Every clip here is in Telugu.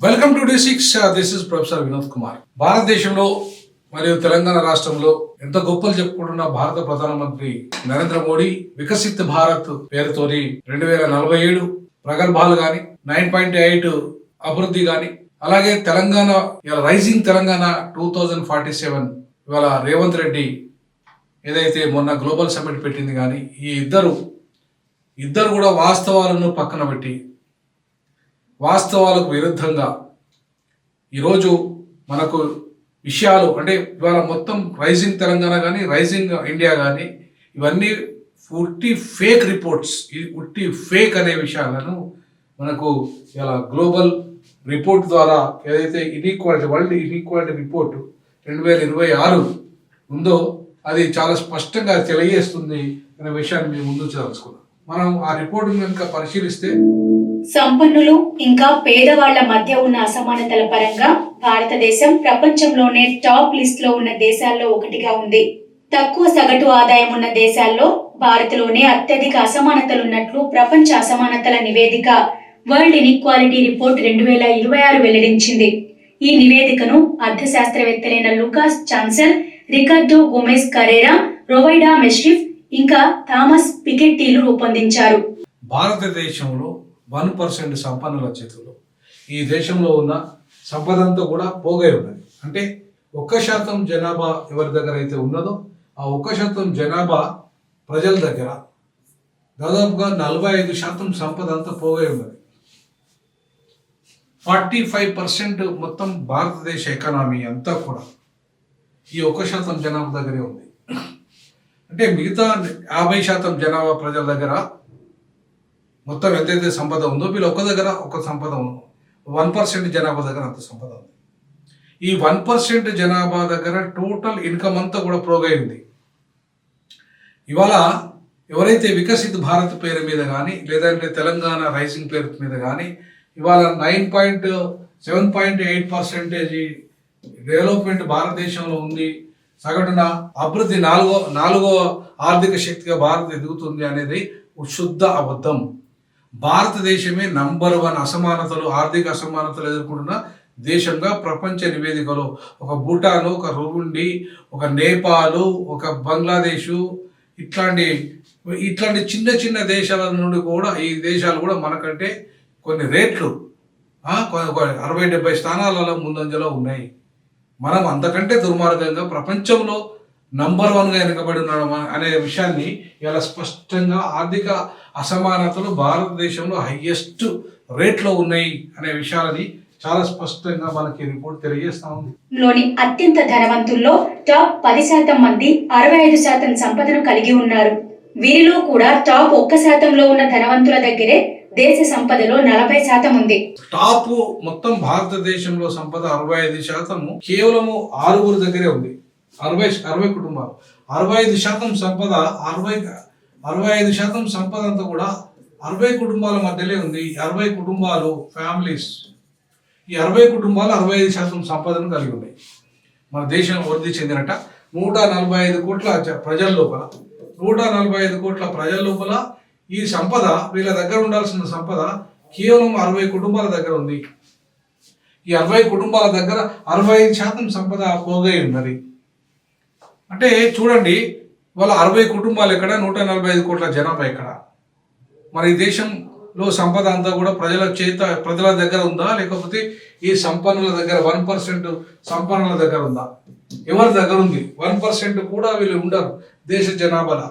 Welcome to D six this is professor Vinod Kumar భారతదేశంలో మరియు తెలంగాణ రాష్ట్రంలో ఎంత గొప్పలు చెప్పుకుంటున్న భారత ప్రధానమంత్రి నరేంద్ర మోడీ వికసిత్ భారత్ పేరుతోని రెండు వేల నలభై ఏడు ప్రగల్భాలు కానీ నైన్ పాయింట్ ఎయిట్ అభివృద్ధి కానీ అలాగే Telangana rising Telangana two thousand forty seven ఇవాళ రేవంత్ రెడ్డి ఏదైతే మొన్న గ్లోబల్ సమ్మిట్ పెట్టింది కానీ ఈ ఇద్దరు ఇద్దరు కూడా వాస్తవాలను పక్కన పెట్టి వాస్తవాలకు విరుద్ధంగా ఈరోజు మనకు విషయాలు అంటే ఇవాళ మొత్తం రైజింగ్ తెలంగాణ కానీ రైజింగ్ ఇండియా కానీ ఇవన్నీ ఉట్టి ఫేక్ రిపోర్ట్స్ ఈ ఉట్టి ఫేక్ అనే విషయాలను మనకు ఇలా గ్లోబల్ రిపోర్ట్ ద్వారా ఏదైతే ఇన్ఈక్వాలిటీ వరల్డ్ ఇన్ఈక్వాలిటీ రిపోర్ట్ రెండు వేల ఇరవై ఆరు ఉందో అది చాలా స్పష్టంగా తెలియజేస్తుంది అనే విషయాన్ని మేము ముందు తెలుసుకున్నాం మనం ఆ రిపోర్ట్ కనుక పరిశీలిస్తే సంపన్నులు ఇంకా పేదవాళ్ళ మధ్య ఉన్న అసమానతల పరంగా భారతదేశం ప్రపంచంలోనే టాప్ లిస్ట్లో ఉన్న దేశాల్లో ఒకటిగా ఉంది. తక్కువ సగటు ఆదాయం ఉన్న దేశాల్లో భారత్లోనే అత్యధిక అసమానతలున్నట్లు ప్రపంచ అసమానతల నివేదిక వరల్డ్ ఇన్ఈక్వాలిటీ రిపోర్ట్ రెండు వేల ఇరవై ఆరు వెల్లడించింది. ఈ నివేదికను అర్థశాస్త్రవేత్తలైన Lucas Chancel Ricardo Gomez Carrera Rowaida Moshrif ఇంకా థామస్ పికెట్టీలు రూపొందించారు. భారతదేశంలో వన్ పర్సెంట్ సంపన్నుల చేతుల్లో ఈ దేశంలో ఉన్న సంపద అంతా కూడా పోగై ఉన్నది. అంటే ఒక్క శాతం జనాభా ఎవరి దగ్గర అయితే ఉన్నదో ఆ ఒక్క శాతం జనాభా ప్రజల దగ్గర దాదాపుగా నలభై ఐదు శాతం సంపద అంతా పోగై ఉన్నది. ఫార్టీ ఫైవ్ పర్సెంట్ మొత్తం భారతదేశ ఎకానమీ అంతా కూడా ఈ ఒక్క శాతం జనాభా దగ్గరే ఉంది. అంటే మిగతా యాభై శాతం జనాభా ప్రజల దగ్గర మొత్తం ఎంతైతే సంపద ఉందో వీళ్ళు ఒక్క దగ్గర ఒక సంపద ఉంది వన్ పర్సెంట్ జనాభా దగ్గర అంత సంపద ఉంది. ఈ వన్ పర్సెంట్ జనాభా దగ్గర టోటల్ ఇన్కమ్ అంతా కూడా ప్రోగైంది ఇవాళ ఎవరైతే వికసిత్ భారత్ పేరు మీద కానీ లేదంటే తెలంగాణ రైజింగ్ పేరు మీద కానీ ఇవాళ nine point seven point eight percentage development భారతదేశంలో ఉంది. సగటున అభివృద్ధి నాలుగో నాలుగో ఆర్థిక శక్తిగా భారత్ ఎదుగుతుంది అనేది శుద్ధ అబద్ధం. భారతదేశమే నంబర్ వన్ అసమానతలు ఆర్థిక అసమానతలు ఎదుర్కొంటున్న దేశంగా ప్రపంచ నివేదికలో ఒక భూటాను ఒక రువుండి ఒక నేపాలు ఒక బంగ్లాదేశు ఇట్లాంటి ఇట్లాంటి చిన్న చిన్న దేశాల నుండి కూడా ఈ దేశాలు కూడా మనకంటే కొన్ని రేట్లు అరవై డెబ్బై స్థానాలలో ముందంజలో ఉన్నాయి. మనం అంతకంటే దుర్మార్గంగా ప్రపంచంలో నంబర్ వన్గా వెనుకబడి ఉన్నాడు అనే విషయాన్ని ఇలా స్పష్టంగా ఆర్థిక అసమానతలు భారతదేశంలో హయ్యెస్ట్ రేట్లో ఉన్నాయి అనే విషయాలని చాలా స్పష్టంగా మనకి రిపోర్ట్ తెలియజేస్తా ఉంది. లోని అత్యంత ధనవంతుల్లో టాప్ పది శాతం మంది అరవై ఐదు శాతం సంపదను కలిగి ఉన్నారు. వీరిలో కూడా టాప్ ఒక్క శాతంలో ఉన్న ధనవంతుల దగ్గరే దేశ సంపదలో నలభై శాతం ఉంది. టాప్ మొత్తం భారతదేశంలో సంపద అరవై ఐదు శాతము కేవలము ఆరుగురు దగ్గరే ఉంది. అరవై అరవై కుటుంబాలు. అరవై ఐదు శాతం సంపద అరవై అరవై ఐదు శాతం సంపద అంతా కూడా అరవై కుటుంబాల మధ్యలో ఉంది. అరవై కుటుంబాలు ఫ్యామిలీస్. ఈ అరవై కుటుంబాలు అరవై ఐదు శాతం సంపదను కలిగి ఉన్నాయి. మన దేశం వృద్ధి చెందినట. నూట నలభై ఐదు కోట్ల ప్రజల లోపల. నూట నలభై ఐదు కోట్ల ప్రజల లోపల ఈ సంపద వీళ్ళ దగ్గర ఉండాల్సిన సంపద కేవలం అరవై కుటుంబాల దగ్గర ఉంది. ఈ అరవై కుటుంబాల దగ్గర అరవై ఐదు శాతం సంపద పోగై ఉన్నది. అంటే చూడండి వాళ్ళ అరవై కుటుంబాలు ఎక్కడ? నూట నలభై ఐదు కోట్ల జనాభా ఎక్కడ? మరి ఈ దేశంలో సంపద అంతా కూడా ప్రజల చేత ప్రజల దగ్గర ఉందా? లేకపోతే ఈ సంపన్నుల దగ్గర వన్ పర్సెంట్ సంపన్నుల దగ్గర ఉందా? ఎవరి దగ్గర ఉంది? వన్ పర్సెంట్ కూడా వీళ్ళు ఉండరు దేశ జనాభాలో.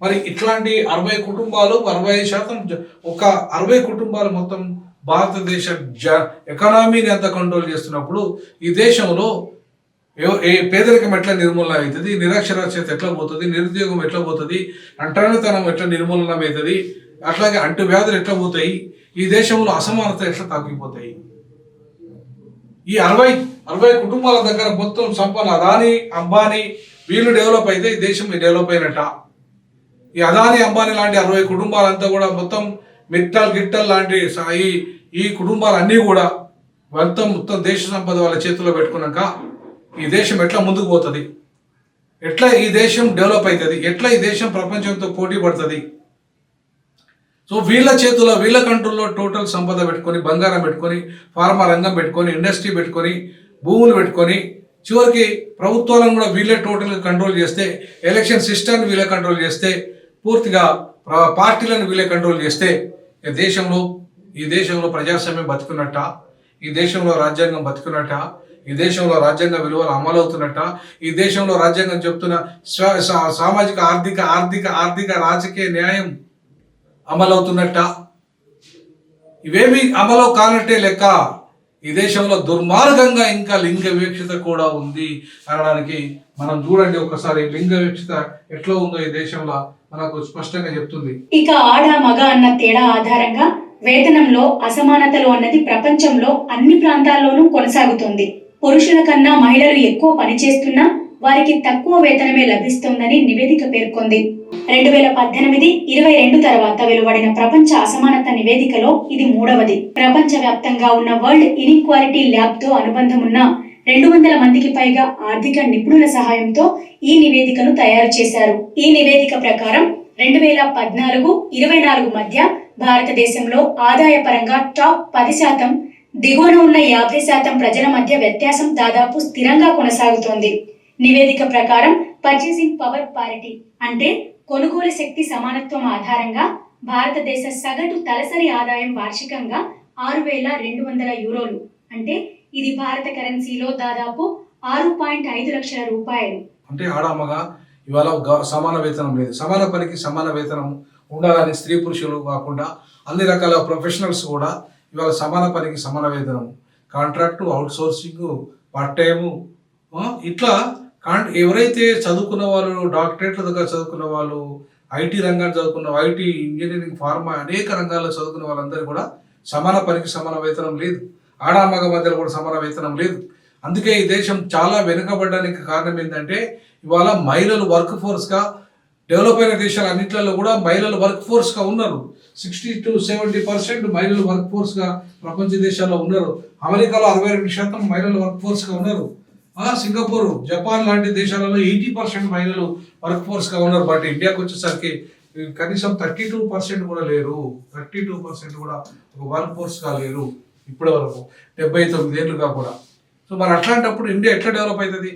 మరి ఇట్లాంటి అరవై కుటుంబాలు అరవై శాతం ఒక అరవై కుటుంబాలు మొత్తం భారతదేశ జ ఎకానమీని ఎంత కంట్రోల్ చేస్తున్నప్పుడు ఈ దేశంలో ఏ పేదరికం ఎట్లా నిర్మూలన అవుతుంది నిరక్షరాస్యత ఎట్లా పోతుంది నిరుద్యోగం ఎట్లా పోతుంది అంటరానితనం ఎట్లా నిర్మూలన అవుతుంది అట్లాగే అంటువ్యాధులు ఎట్లా పోతాయి ఈ దేశంలో అసమానత ఎట్లా తగ్గిపోతాయి ఈ అరవై అరవై కుటుంబాల దగ్గర మొత్తం సంపన్న అదాని అంబానీ వీళ్ళు డెవలప్ అయితే ఈ దేశం డెవలప్ అయినట్ట? ఈ అదాని అంబానీ లాంటి అరవై కుటుంబాలంతా కూడా మొత్తం మిట్టల్ గిట్టల్ లాంటి ఈ ఈ కుటుంబాలన్నీ కూడా మొత్తం మొత్తం దేశ సంపద వాళ్ళ చేతిలో పెట్టుకున్నాక ఈ దేశం ఎట్లా ముందుకు పోతుంది? ఎట్లా ఈ దేశం డెవలప్ అవుతుంది ఎట్లా ఈ దేశం ప్రపంచంతో పోటీ పడుతుంది? సో వీళ్ళ చేతుల్లో వీళ్ళ కంట్రోల్లో టోటల్ సంపద పెట్టుకొని బంగారం పెట్టుకొని ఫార్మా రంగం పెట్టుకొని ఇండస్ట్రీ పెట్టుకొని భూములు పెట్టుకొని చివరికి ప్రభుత్వాలను కూడా వీళ్ళే టోటల్గా కంట్రోల్ చేస్తే ఎలక్షన్ సిస్టమ్ని వీళ్ళే కంట్రోల్ చేస్తే పూర్తిగా పార్టీలను వీళ్ళే కంట్రోల్ చేస్తే ఈ దేశంలో ఈ దేశంలో ప్రజాస్వామ్యం బతుకున్నట్ట? ఈ దేశంలో రాజ్యాంగం బతుకున్నట్ట? ఈ దేశంలో రాజ్యాంగ విలువలు అమలవుతున్నట్ట? ఈ దేశంలో రాజ్యాంగం చెప్తున్న స్వ సా- సామాజిక ఆర్థిక ఆర్థిక ఆర్థిక రాజకీయ న్యాయం అమలవుతున్నట్ట? ఇవేమి అమలు కానట్టే లెక్క. ఈ దేశంలో దుర్మార్గంగా ఇంకా లింగ వివక్షత కూడా ఉంది అనడానికి మనం చూడండి ఒకసారి. లింగ వివక్షత ఎట్లా ఉందో ఈ దేశంలో మనకు స్పష్టంగా చెప్తుంది. ఇక ఆడ మగ అన్న తేడా ఆధారంగా వేతనంలో అసమానతలు అన్నది ప్రపంచంలో అన్ని ప్రాంతాల్లోనూ కొనసాగుతుంది. పురుషుల కన్నా మహిళలు ఎక్కువ పనిచేస్తున్నా వారికి తక్కువ వేతనమే లభిస్తోందని నివేదిక పేర్కొంది. రెండు వేల పద్దెనిమిది ఇరవై రెండు తర్వాత వెలువడిన ప్రపంచ అసమానత నివేదికలో ఇది మూడవది. ప్రపంచ వ్యాప్తంగా ఉన్న వరల్డ్ ఇన్ఈక్వాలిటీ ల్యాబ్తో అనుబంధం ఉన్న రెండు వందల మందికి పైగా ఆర్థిక నిపుణుల సహాయంతో ఈ నివేదికను తయారు చేశారు. ఈ నివేదిక ప్రకారం రెండు వేల పద్నాలుగు ఇరవై నాలుగు మధ్య భారతదేశంలో ఆదాయ పరంగా టాప్ పది శాతం దిగువన ఉన్న యాభై శాతం ప్రజల మధ్య వ్యత్యాసం దాదాపు స్థిరంగా కొనసాగుతోంది. నివేదిక ప్రకారం పర్చేసింగ్ పవర్ పారిటీ అంటే కొనుగోలు శక్తి సమానత్వం ఆధారంగా భారతదేశ సగటు తలసరి ఆదాయం వార్షికంగా ఆరు వేల రెండు వందల యూరోలు అంటే ఇది భారత కరెన్సీలో దాదాపు ఆరు పాయింట్ ఐదు లక్షల రూపాయలు. అంటే ఆడామగా ఇవాళ సమాన వేతనం లేదు. సమాన పనికి సమాన వేతనం ఉండాలని స్త్రీ పురుషులు కాకుండా అన్ని రకాల ప్రొఫెషనల్స్ కూడా ఇవాళ సమాన పనికి సమాన వేతనం. Contract outsourcing part time ఇట్లా కాంట్ ఎవరైతే చదువుకున్న వాళ్ళు డాక్టరేట్ల దగ్గర చదువుకున్న వాళ్ళు ఐటీ రంగాన్ని చదువుకున్న ఐటీ ఇంజనీరింగ్ ఫార్మా అనేక రంగాల్లో చదువుకున్న వాళ్ళందరూ కూడా సమాన పనికి సమాన వేతనం లేదు. ఆడామగ మధ్యలో కూడా సమాన వేతనం లేదు. అందుకే ఈ దేశం చాలా వెనుకబడడానికి కారణం ఏంటంటే ఇవాళ మహిళలు వర్క్ ఫోర్స్గా డెవలప్ అయిన దేశాలు అన్నింటిలో కూడా మహిళలు వర్క్ ఫోర్స్గా ఉన్నారు. సిక్స్టీ టు సెవెంటీ పర్సెంట్ మహిళలు వర్క్ ఫోర్స్గా ప్రపంచ దేశాల్లో ఉన్నారు. అమెరికాలో అరవై రెండు శాతం మహిళలు వర్క్ ఫోర్స్గా ఉన్నారు. ఆ, సింగపూర్ జపాన్ లాంటి దేశాలలో ఎయిటీ పర్సెంట్ మహిళలు వర్క్ ఫోర్స్గా ఉన్నారు. బట్ ఇండియాకి వచ్చేసరికి కనీసం థర్టీ టూ పర్సెంట్ కూడా లేరు. థర్టీ టూ పర్సెంట్ కూడా ఒక వర్క్ ఫోర్స్గా లేరు. ఇప్పటి వరకు డెబ్బై తొమ్మిది ఏళ్ళుగా కూడా. సో మరి అట్లాంటప్పుడు ఇండియా ఎట్లా డెవలప్ అవుతుంది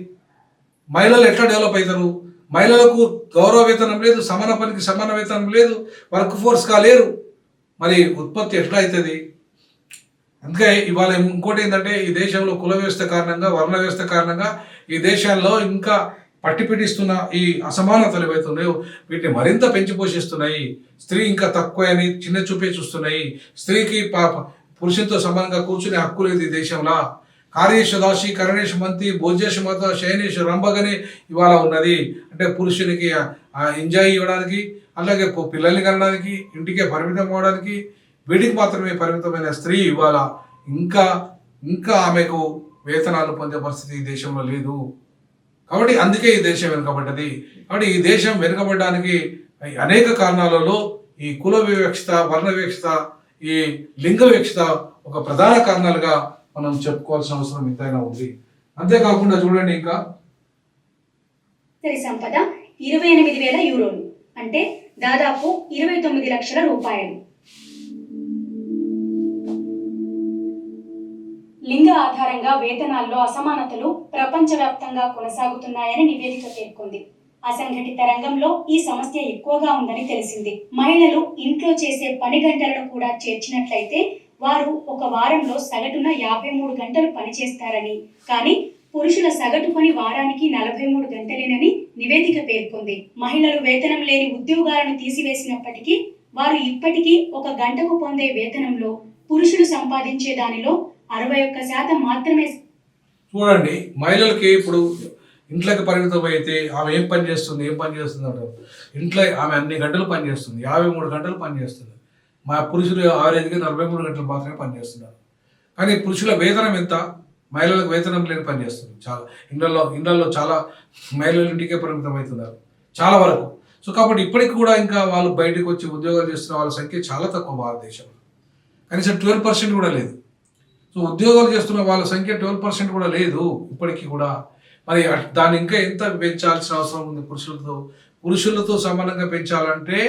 మహిళలు ఎట్లా డెవలప్ అవుతారు మహిళలకు గౌరవ వేతనం లేదు సమాన పనికి సమాన వేతనం లేదు వర్క్ ఫోర్స్గా లేరు. మరి ఉత్పత్తి ఎట్లా అవుతుంది అందుకే ఇవాళ ఇంకోటి ఏంటంటే ఈ దేశంలో కుల వ్యవస్థ కారణంగా వర్ణ వ్యవస్థ కారణంగా ఈ దేశాల్లో ఇంకా పట్టి పీడిస్తున్న ఈ అసమానతలు ఏవైతున్నాయో వీటిని మరింత పెంచి పోషిస్తున్నాయి. స్త్రీ ఇంకా తక్కువ అని చిన్న చూపే చూస్తున్నాయి. స్త్రీకి పాప పురుషులతో సమానంగా కూర్చునే హక్కు లేదు ఈ దేశంలో. కార్యేశ దాసి కరణేష్ మంతి భోజేశ మత శయనేష్ రంభగని ఇవాళ ఉన్నది. అంటే పురుషునికి ఎంజాయ్ ఇవ్వడానికి అలాగే పిల్లల్ని కనడానికి ఇంటికే పరిమితం అవ్వడానికి వీటికి మాత్రమే పరిమితమైన స్త్రీ ఇవాళ ఇంకా ఇంకా ఆమెకు వేతనాలు పొందే పరిస్థితి ఈ దేశంలో లేదు. కాబట్టి అందుకే ఈ దేశం వెనుకబడ్డది. కాబట్టి ఈ దేశం వెనుకబడడానికి అనేక కారణాలలో ఈ కుల వివక్షత వర్ణ వివక్షత ఈ లింగ వివక్షత ఒక ప్రధాన కారణాలుగా మనం చెప్పుకోవాల్సిన అవసరం ఎంతైనా ఉంది. అంతేకాకుండా చూడండి ఇంకా. సంపద ఇరవై ఎనిమిది వేల యూరోలు అంటే దాదాపు ఇరవై తొమ్మిది లక్షల రూపాయలు. లింగ ఆధారంగా వేతనాల్లో అసమానతలు ప్రపంచవ్యాప్తంగా కొనసాగుతున్నాయని నివేదిక పేర్కొంది. అసంఘటిత రంగంలో ఈ సమస్య ఎక్కువగా ఉందని తెలిసింది. మహిళలు ఇంట్లో చేసే పని గంటలను కూడా చేర్చినట్లయితే వారు ఒక వారంలో సగటున యాభై మూడు గంటలు పనిచేస్తారని కానీ పురుషుల సగటు పని వారానికి నలభై మూడు గంటలేనని నివేదిక పేర్కొంది. మహిళలు వేతనం లేని ఉద్యోగాలను తీసివేసినప్పటికీ వారు ఇప్పటికీ ఒక గంటకు పొందే వేతనంలో పురుషులు సంపాదించే దానిలో అరవై ఒక్క శాతం మాత్రమే చూడండి మహిళలకి ఇప్పుడు ఇంట్లోకి పరిమితం అయితే ఆమె ఏం పని చేస్తుంది ఏం పని చేస్తుంది అంటారు. ఇంట్లో ఆమె అన్ని గంటలు పని చేస్తుంది యాభై మూడు గంటలు పని చేస్తుంది. మా పురుషులు ఆవరేజ్గా నలభై మూడు గంటలు మాత్రమే పనిచేస్తున్నారు కానీ పురుషుల వేతనం ఎంత? మహిళలకు వేతనం లేని పని చేస్తుంది. చాలా ఇండ్లలో ఇండ్లలో చాలా మహిళలు ఇంటికే పరిమితం అవుతున్నారు. చాలా వరకు. సో కాబట్టి ఇప్పటికి కూడా ఇంకా వాళ్ళు బయటకు వచ్చి ఉద్యోగాలు చేస్తున్న వాళ్ళ సంఖ్య చాలా తక్కువ భారతదేశంలో. కనీసం ట్వెల్వ్ పర్సెంట్ కూడా లేదు. సో ఉద్యోగాలు చేస్తున్న వాళ్ళ సంఖ్య ట్వెల్వ్ పర్సెంట్ కూడా లేదు. ఇప్పటికీ కూడా మరి అట్- దాన్ని ఇంకా ఎంత పెంచాల్సిన అవసరం ఉంది పురుషులతో? పురుషులతో సమానంగా పెంచాలంటే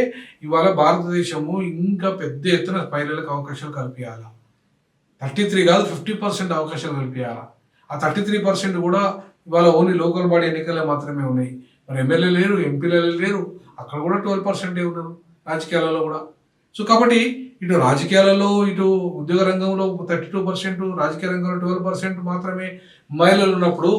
ఇవాళ భారతదేశము ఇంకా పెద్ద ఎత్తున మహిళలకు అవకాశాలు కల్పించాలి థర్టీ త్రీ కాదు ఫిఫ్టీ పర్సెంట్ అవకాశాలు కల్పించాలి ఆ థర్టీ త్రీ పర్సెంట్ కూడా ఇవాళ ఓన్లీ లోకల్ బాడీ ఎన్నికలే మాత్రమే ఉన్నాయి. మరి ఎమ్మెల్యే లేరు ఎంపీలు లేరు అక్కడ కూడా ట్వెల్వ్ పర్సెంటే ఉన్నారు రాజకీయాలలో కూడా. సో కాబట్టి ఇటు రాజకీయాలలో ఇటు ఉద్యోగ రంగంలో థర్టీ టూ పర్సెంట్ రాజకీయ రంగంలో ట్వెల్వ్ పర్సెంట్ మాత్రమే మహిళలు ఉన్నప్పుడు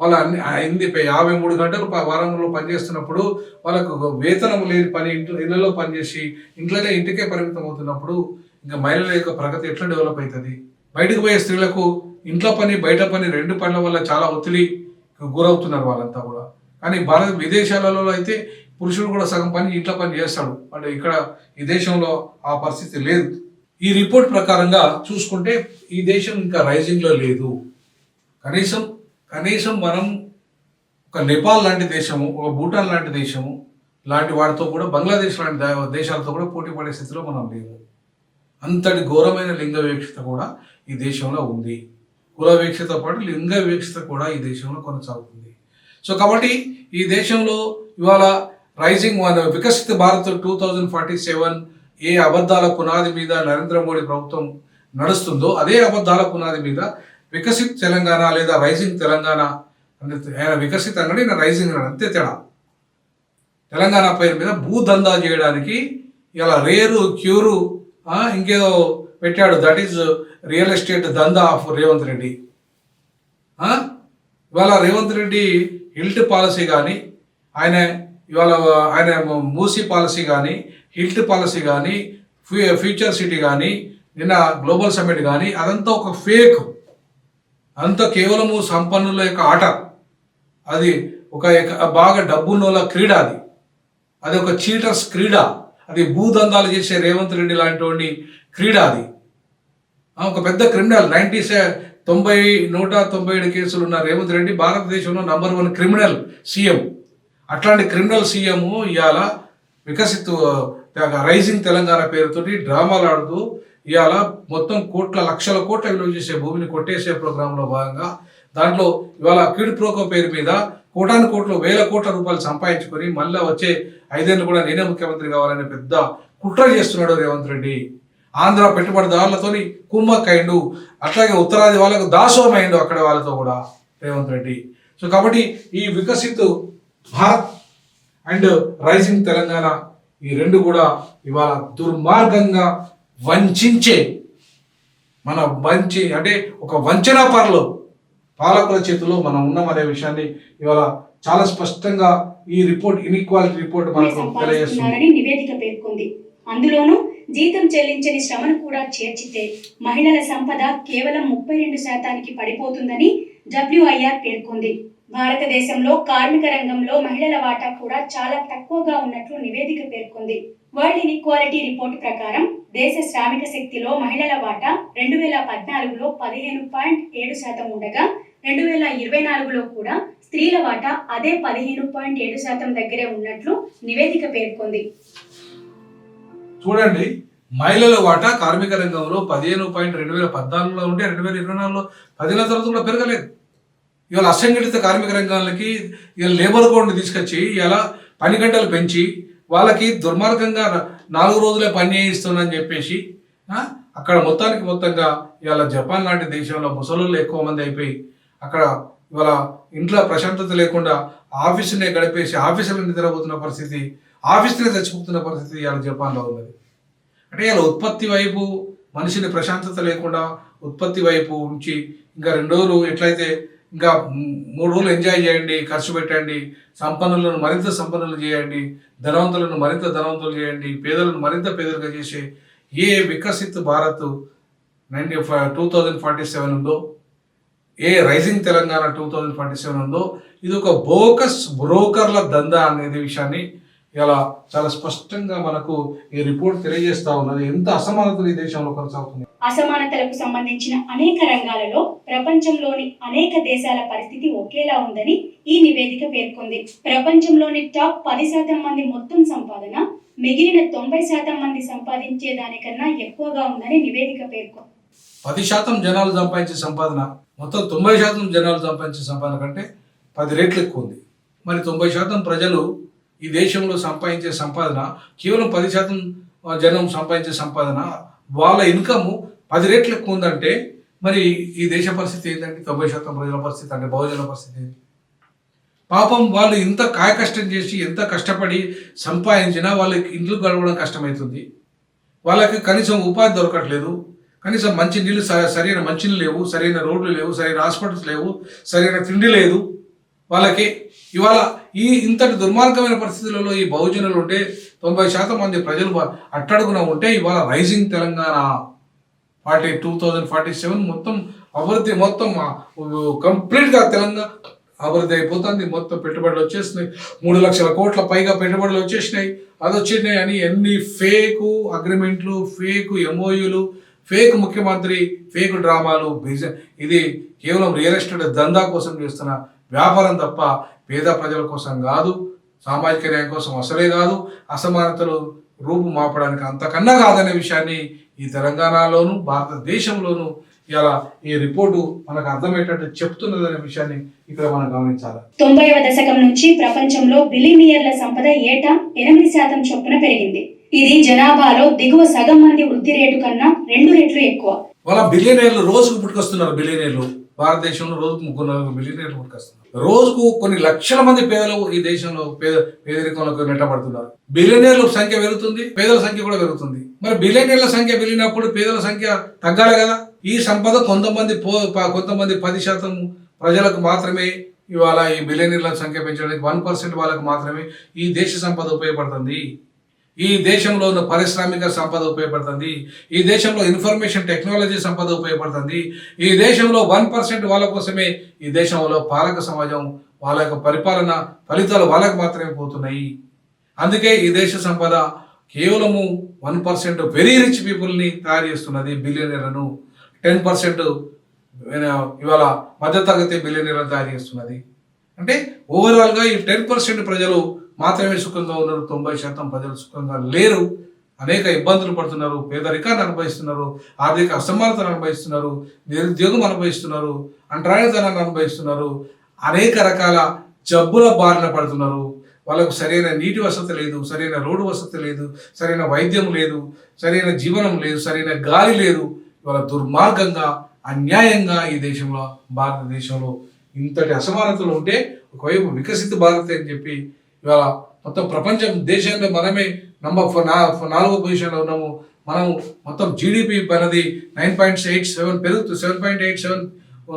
వాళ్ళ అన్ని అయింది యాభై మూడు గంటలు వారంలో పనిచేస్తున్నప్పుడు వాళ్ళకు వేతనం లేని పని ఇంట్లో ఇళ్ళలో పనిచేసి ఇంట్లోనే ఇంటికే పరిమితం అవుతున్నప్పుడు ఇంకా మహిళల యొక్క ప్రగతి ఎట్లా డెవలప్ అవుతుంది బయటకు పోయే స్త్రీలకు ఇంట్లో పని బయట పని రెండు పనుల వల్ల చాలా ఒత్తిడి గురవుతున్నారు వాళ్ళంతా కూడా. కానీ భారత విదేశాలలో అయితే పురుషుడు కూడా సగం పని ఇంట్లో పని చేస్తాడు. అంటే ఇక్కడ ఈ దేశంలో ఆ పరిస్థితి లేదు. ఈ రిపోర్ట్ ప్రకారంగా చూసుకుంటే ఈ దేశం ఇంకా రైజింగ్లో లేదు. కనీసం కనీసం మనం ఒక నేపాల్ లాంటి దేశము ఒక భూటాన్ లాంటి దేశము లాంటి వాటితో కూడా బంగ్లాదేశ్ లాంటి దేశాలతో కూడా పోటీ పడే స్థితిలో మనం లేదు అంతటి ఘోరమైన లింగ వివక్షత కూడా ఈ దేశంలో ఉంది. కుల వివక్షతో పాటు లింగ వివక్షత కూడా ఈ దేశంలో కొనసాగుతుంది. సో కాబట్టి ఈ దేశంలో ఇవాళ rising one Viksit Bharat two thousand forty seven ఏ అబద్ధాల పునాది మీద నరేంద్ర మోడీ ప్రభుత్వం నడుస్తుందో అదే అబద్ధాల పునాది మీద వికసిత్ తెలంగాణ లేదా రైజింగ్ తెలంగాణ అంటే ఆయన వికసిత్ అనగానే ఈయన రైజింగ్ అన్నాడు అంతే తేడా. తెలంగాణ పేరు మీద భూదందా చేయడానికి ఇలా రేరు క్యూరు ఇంకేదో పెట్టాడు. దట్ ఈజ్ రియల్ ఎస్టేట్ దందా ఆఫ్ రేవంత్ రెడ్డి. ఇవాళ రేవంత్ రెడ్డి హిల్ట్ పాలసీ కానీ ఆయన ఇవాళ ఆయన మూసీ పాలసీ కానీ హిల్ట్ పాలసీ కానీ ఫ్యూ ఫ్యూచర్ సిటీ కానీ నిన్న గ్లోబల్ సమ్మిట్ కానీ అదంతా ఒక ఫేక్. అంత కేవలము సంపన్నుల యొక్క ఆట. అది ఒక బాగా డబ్బున్నోళ్ళ క్రీడ అది. అది ఒక చీటర్స్ క్రీడ. అది భూదందాలు చేసే రేవంత్ రెడ్డి లాంటి క్రీడ అది. ఒక పెద్ద క్రిమినల్. నైంటీ తొంభై నూట తొంభై ఏడు కేసులు ఉన్న రేవంత్ రెడ్డి భారతదేశంలో నంబర్ వన్ క్రిమినల్ సీఎం. అట్లాంటి క్రిమినల్ సీఎం ఇవాళ వికసిత్ రైజింగ్ తెలంగాణ పేరుతోటి డ్రామాలు ఆడుతూ ఇవాళ మొత్తం కోట్ల లక్షల కోట్ల విలువ చేసే భూమిని కొట్టేసే ప్రోగ్రాంలో భాగంగా దాంట్లో ఇవాళ కిడ్ ప్రోకో పేరు మీద కోటాను కోట్లు వేల కోట్ల రూపాయలు సంపాదించుకొని మళ్ళీ వచ్చే ఐదేళ్ళు కూడా నేనే ముఖ్యమంత్రి కావాలనే పెద్ద కుట్ర చేస్తున్నాడు రేవంత్ రెడ్డి. ఆంధ్ర పెట్టుబడిదారులతోని కుమ్మక్కైండు అట్లాగే ఉత్తరాది వాళ్ళకు దాసోమైండు అక్కడ వాళ్ళతో కూడా రేవంత్ రెడ్డి. సో కాబట్టి ఈ వికసిత్ భారత్ అండ్ రైజింగ్ తెలంగాణ ఈ రెండు కూడా ఇవాళ దుర్మార్గంగా వంచే మన వంచి అంటే ఒక వంచనా పరలో పాలకుల చేతిలో మనం ఉన్నామనే విషయాన్ని ఇవాళ చాలా స్పష్టంగా ఈ రిపోర్ట్ ఇన్ఈక్వాలిటీ రిపోర్ట్ మనకు తెలియజేస్తుంది. నివేదిక పేర్కొంది. అందులోనూ జీతం చెల్లించని శ్రమను కూడా చేర్చితే మహిళల సంపద కేవలం ముప్పై రెండు శాతానికి పడిపోతుందని డబ్ల్యూఐఆర్ పేర్కొంది. భారతదేశంలో కార్మిక రంగంలో మహిళల వాటా కూడా చాలా తక్కువగా ఉన్నట్లు నివేదిక పేర్కొంది. వరల్డ్ ఇన్ఈక్వాలిటీ రిపోర్ట్ ప్రకారం దేశ శ్రామిక శక్తిలో మహిళల వాటా రెండు వేల పద్నాలుగులో పదిహేను పాయింట్ ఏడు శాతం ఉండగా రెండు వేల ఇరవై నాలుగులో కూడా స్త్రీల వాటా అదే పదిహేను పాయింట్ ఏడు శాతం దగ్గరే ఉన్నట్లు నివేదిక పేర్కొంది. చూడండి మహిళల వాటా కార్మిక రంగంలో పదిహేను పాయింట్ రెండు వేల పద్నాలుగులో ఉంటే రెండు వేల ఇరవై నాలుగులో పదిహేను తర్వాత కూడా పెరగలేదు. ఇవాళ అసంఘటిత కార్మిక రంగాలకి ఇవాళ లేబర్ కోడ్ని తీసుకొచ్చి ఇలా పని గంటలు పెంచి వాళ్ళకి దుర్మార్గంగా నాలుగు రోజులే పని చేయిస్తుందని చెప్పేసి అక్కడ మొత్తానికి మొత్తంగా ఇవాళ జపాన్ లాంటి దేశంలో ముసలోళ్ళు ఎక్కువ మంది అయిపోయి అక్కడ ఇవాళ ఇంట్లో ప్రశాంతత లేకుండా ఆఫీసునే గడిపేసి ఆఫీసులు నిద్రపోతున్న పరిస్థితి ఆఫీసునే చచ్చిపోతున్న పరిస్థితి ఇవాళ జపాన్లో ఉన్నది. అంటే ఇలా ఉత్పత్తి వైపు మనిషిని ప్రశాంతత లేకుండా ఉత్పత్తి వైపు ఉంచి ఇంకా రెండు రోజులు ఎట్లయితే ఇంకా మూడు రోజులు ఎంజాయ్ చేయండి ఖర్చు పెట్టండి సంపన్నులను మరింత సంపన్నులు చేయండి ధనవంతులను మరింత ధనవంతులు చేయండి పేదలను మరింత పేదలుగా చేసే ఏ Viksit Bharat ninety two thousand forty seven ఉందో ఏ rising Telangana two thousand forty seven ఉందో ఇది ఒక బోకస్ బ్రోకర్ల దందా అనేది విషయాన్ని ఇలా చాలా స్పష్టంగా మనకు ఈ రిపోర్ట్ తెలియజేస్తా ఉన్నది. ఎంత అసమానతలు ఈ దేశంలో కొనసాగుతుంది అసమానతలకు సంబంధించిన అనేక రంగాలలో ప్రపంచంలోని అనేక దేశాల పరిస్థితి ఒకేలా ఉందని ఈ నివేదిక పేర్కొంది. ప్రపంచంలోని టాప్ పది శాతం మంది మొత్తం సంపాదన మిగిలిన తొంభై శాతం మంది సంపాదించే దానికన్నా ఎక్కువగా ఉందని నివేదిక పేర్కొంది పది శాతం జనాలు సంపాదించే సంపాదన మొత్తం తొంభై శాతం జనాలు సంపాదించే సంపాదన కంటే పది రెట్లు ఎక్కువ ఉంది. మరి తొంభై శాతం ప్రజలు ఈ దేశంలో సంపాదించే సంపాదన కేవలం పది శాతం జనం సంపాదించే సంపాదన వాళ్ళ ఇన్కమ్ పది రెట్లు ఎక్కువ ఉందంటే మరి ఈ దేశ పరిస్థితి ఏంటంటే తొంభై శాతం ప్రజల పరిస్థితి అంటే బహుజన పరిస్థితి ఏంటి? పాపం వాళ్ళు ఇంత కాయకష్టం చేసి ఎంత కష్టపడి సంపాదించినా వాళ్ళకి ఇండ్లు గడవడం కష్టమవుతుంది వాళ్ళకి కనీసం ఉపాధి దొరకట్లేదు. కనీసం మంచి నీళ్ళు స- సరైన మంచినీళ్ళు లేవు సరైన రోడ్లు లేవు సరైన హాస్పిటల్స్ లేవు సరైన తిండి లేదు. వాళ్ళకి ఇవాళ ఈ ఇంతటి దుర్మార్గమైన పరిస్థితులలో ఈ బహుజనులు ఉంటే తొంభై శాతం మంది ప్రజలు అట్టడుగున ఉంటే ఇవాళ rising Telangana forty two thousand forty seven మొత్తం అభివృద్ధి మొత్తం కంప్లీట్గా తెలంగాణ అభివృద్ధి అయిపోతుంది. మొత్తం పెట్టుబడులు వచ్చేసినాయి. మూడు లక్షల కోట్ల పైగా పెట్టుబడులు వచ్చేసినాయి. అది వచ్చినాయి అని ఎన్ని ఫేకు అగ్రిమెంట్లు ఫేకు ఎంఓయూలు ఫేక్ ముఖ్యమంత్రి ఫేక్ డ్రామాలు బిజినెస్ ఇది కేవలం రియల్ ఎస్టేట్ దందా కోసం చేస్తున్న వ్యాపారం తప్ప పేద ప్రజల కోసం కాదు సామాజిక న్యాయం కోసం అసలే కాదు అసమానతలు రూపు మాపడానికి అంతకన్నా కాదనే విషయాన్ని ఈ తెలంగాణలోను భారతదేశంలోను ఇలా ఈ రిపోర్టు మనకు అర్థమయ్యేటట్టు చెప్తున్నదనే విషయాన్ని ఇక్కడ మనం గమనించాలి. తొంభైవ దశకం నుంచి ప్రపంచంలో బిలినియర్ల సంపద ఏటా ఎనిమిది శాతం చొప్పున పెరిగింది. ఇది జనాభాలో దిగువ సగం మంది వృద్ధి రేటు కన్నా రెండు రెట్లు ఎక్కువ. వాళ్ళ బిలియనీర్లు రోజుకు పుట్టుకొస్తున్నారు బిలియనీర్లు. భారతదేశంలో రోజుకు ముగ్గురు నలుగురు మిలియనీర్లు పుట్టుకొస్తున్నారు రోజుకు కొన్ని లక్షల మంది పేదలు ఈ దేశంలో పేద పేదరికంలోకి నెట్టబడుతున్నారు బిలియనీర్ల సంఖ్య పెరుగుతుంది పేదల సంఖ్య కూడా పెరుగుతుంది. మరి బిలియనీర్ల సంఖ్య పెరిగినప్పుడు పేదల సంఖ్య తగ్గాలి కదా? ఈ సంపద కొంతమంది పో కొంతమంది పది శాతం ప్రజలకు మాత్రమే ఇవాళ ఈ బిలియనీర్ల సంఖ్య పెంచడానికి వన్ పర్సెంట్ వాళ్ళకు మాత్రమే ఈ దేశ సంపద ఉపయోగపడుతుంది. ఈ దేశంలో ఉన్న పారిశ్రామిక సంపద ఉపయోగపడుతుంది. ఈ దేశంలో ఇన్ఫర్మేషన్ టెక్నాలజీ సంపద ఉపయోగపడుతుంది. ఈ దేశంలో వన్ పర్సెంట్ వాళ్ళ కోసమే ఈ దేశంలో పాలక సమాజం వాళ్ళ యొక్క పరిపాలన ఫలితాలు వాళ్ళకు మాత్రమే పోతున్నాయి. అందుకే ఈ దేశ సంపద కేవలము వన్ పర్సెంట్ వెరీ రిచ్ పీపుల్ని తయారు చేస్తున్నది బిలియనీర్లను టెన్ పర్సెంట్ ఇవాళ మధ్యతరగతి బిలియనీర్లను తయారు చేస్తున్నది. అంటే ఓవరాల్గా ఈ టెన్ పర్సెంట్ ప్రజలు మాత్రమే సుఖంగా ఉన్నారు తొంభై శాతం ప్రజలు సుఖంగా లేరు. అనేక ఇబ్బందులు పడుతున్నారు పేదరికాన్ని అనుభవిస్తున్నారు ఆర్థిక అసమానతను అనుభవిస్తున్నారు నిరుద్యోగం అనుభవిస్తున్నారు అంటరానితనాన్ని అనుభవిస్తున్నారు. అనేక రకాల జబ్బుల బారిన పడుతున్నారు. వాళ్ళకు సరైన నీటి వసతి లేదు సరైన రోడ్డు వసతి లేదు సరైన వైద్యం లేదు సరైన జీవనం లేదు సరైన గాలి లేదు. ఇవాళ దుర్మార్గంగా అన్యాయంగా ఈ దేశంలో భారతదేశంలో ఇంతటి అసమానతలు ఉంటే ఒకవైపు వికసిత భారత్ అని చెప్పి ఇవాళ మొత్తం ప్రపంచం దేశంలో మనమే నంబర్ ఫోర్ నా నాలుగో పొజిషన్లో ఉన్నాము. మనం మొత్తం జీడిపి అనేది నైన్ పాయింట్ ఎయిట్ సెవెన్ పెరుగుతూ సెవెన్ పాయింట్ ఎయిట్ సెవెన్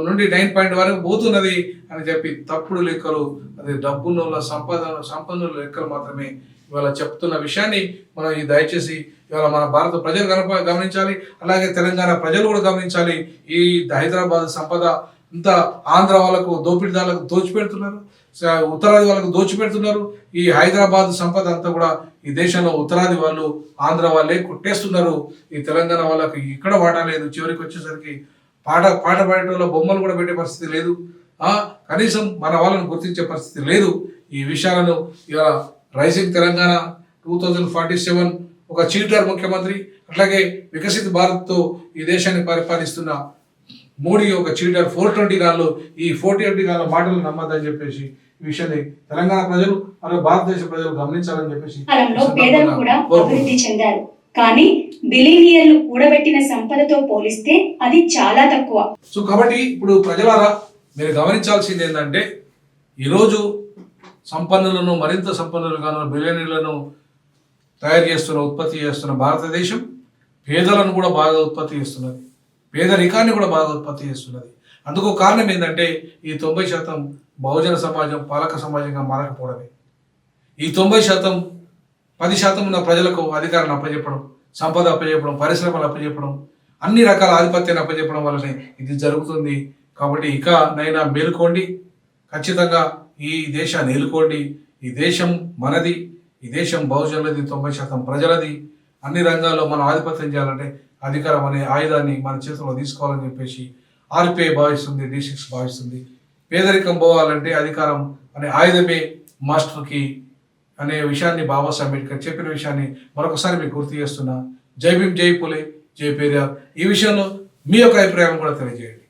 నుండి నైన్ పాయింట్ వరకు పోతున్నది అని చెప్పి తప్పుడు లెక్కలు అది డబ్బున్న సంపద సంపన్నుల లెక్కలు మాత్రమే ఇవాళ చెప్తున్న విషయాన్ని మనం ఈ దయచేసి ఇవాళ మన భారత ప్రజలు గనప గమనించాలి. అలాగే తెలంగాణ ప్రజలు కూడా గమనించాలి. ఈ హైదరాబాద్ సంపద ఇంత ఆంధ్ర వాళ్ళకు దోపిడీదారులకు దోచిపెడుతున్నారు. ఉత్తరాది వాళ్ళకు దోచిపెడుతున్నారు. ఈ హైదరాబాద్ సంపద అంతా కూడా ఈ దేశంలో ఉత్తరాది వాళ్ళు ఆంధ్ర వాళ్ళే కొట్టేస్తున్నారు. ఈ తెలంగాణ వాళ్ళకి ఇక్కడ వాటా లేదు. చివరికి వచ్చేసరికి పాట పాట పాడేటోళ్ళ బొమ్మలు కూడా పెట్టే పరిస్థితి లేదు. కనీసం మన వాళ్ళని గుర్తించే పరిస్థితి లేదు. ఈ విషయాలను ఇలా rising Telangana two thousand forty seven ఒక చీటర్ ముఖ్యమంత్రి అట్లాగే వికసిత భారత్తో ఈ దేశాన్ని పరిపాలిస్తున్న మోడీ ఒక చీటర్ ఫోర్ ట్వంటీ గాల్లో ఈ ఫోర్ ట్వంటీ గాల మాటలు నమ్మద్దని చెప్పేసి ఈ విషయాన్ని తెలంగాణ ప్రజలు మరియు భారతదేశ ప్రజలు గమనించాలని చెప్పేసి పేదలు కూడా. అభివృద్ధి చెందారు. కానీ బిలినియర్లు కూడబెట్టిన సంపదతో పోలిస్తే అది చాలా తక్కువ. సో కాబట్టి ఇప్పుడు ప్రజలారా మీరు గమనించాల్సింది ఏంటంటే ఈరోజు సంపన్నులను మరింత సంపన్నులుగాను బిలియనీర్లను తయారు చేస్తున్న ఉత్పత్తి చేస్తున్న భారతదేశం పేదలను కూడా బాగా ఉత్పత్తి చేస్తున్నది. పేదరికాన్ని కూడా బాగా ఉత్పత్తి చేస్తున్నది. అందుకు కారణం ఏంటంటే ఈ తొంభై శాతం బహుజన సమాజం పాలక సమాజంగా మారకపోవడమే. ఈ తొంభై శాతం పది శాతం ఉన్న ప్రజలకు అధికారాన్ని అప్పచెప్పడం సంపద అప్పచెప్పడం పరిశ్రమలు అప్పచెప్పడం అన్ని రకాల ఆధిపత్యాన్ని అప్పచెప్పడం వల్లనే ఇది జరుగుతుంది. కాబట్టి ఇక నైనా మేలుకోండి. ఖచ్చితంగా ఈ దేశాన్ని ఏలుకోండి. ఈ దేశం మనది ఈ దేశం బహుజనులది తొంభై శాతం ప్రజలది. అన్ని రంగాల్లో మనం ఆధిపత్యం చేయాలంటే అధికారం అనే ఆయుధాన్ని మన చేతిలో తీసుకోవాలని చెప్పేసి ఆర్పిఐ భావిస్తుంది డి సిక్స్ భావిస్తుంది. పేదరికం పోవాలంటే అధికారం అనే ఆయుధమే మాస్టర్కి అనే విషయాన్ని బాబాసాహెబ్ అంబేద్కర్ చెప్పిన విషయాన్ని మరొకసారి మీకు గుర్తు చేస్తున్నా. జై భీమ్ జై పులే జై పేదార్. ఈ విషయంలో మీ యొక్క అభిప్రాయం కూడా తెలియజేయండి.